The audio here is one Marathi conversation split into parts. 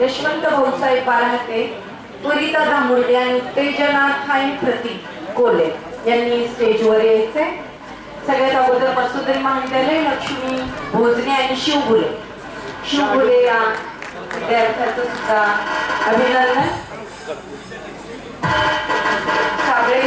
यशवंत भाऊसाहेब बाराहते पुरिता धामुर्डे आणि उत्तेजना खाई प्रतीक कोले यांनी स्टेजवर यायचे. सगळ्यात अगोदर मसुदरी महाविद्यालय लक्ष्मी भोजने आणि शिवभुले. शिवभुले या विद्यार्थ्याचं सुद्धा अभिनंदन. Sable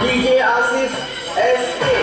DJ Asif S.K.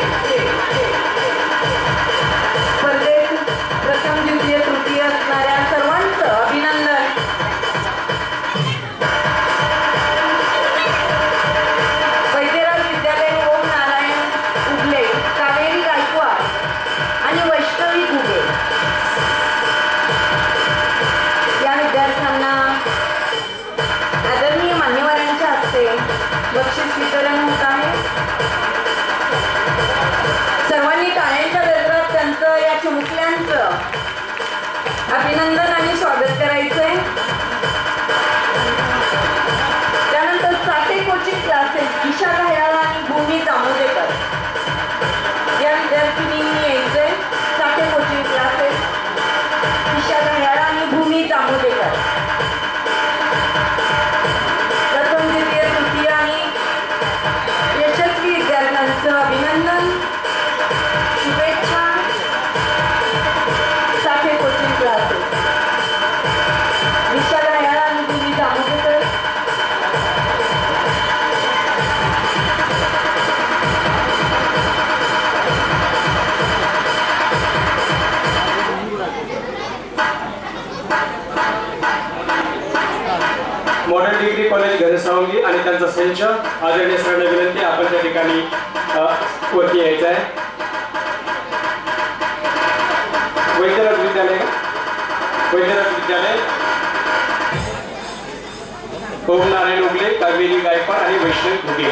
Apinan ka college गणेशरावगी आणि त्यांचा संच आदरणीय सरांना विनंती आपण त्या ठिकाणी वरती यायचं आहे. वैद्यराज विद्यालय. वैद्यराज विद्यालय. ओम नारायण उगले कावेरी गायकवाड आणि वैष्णव घुगे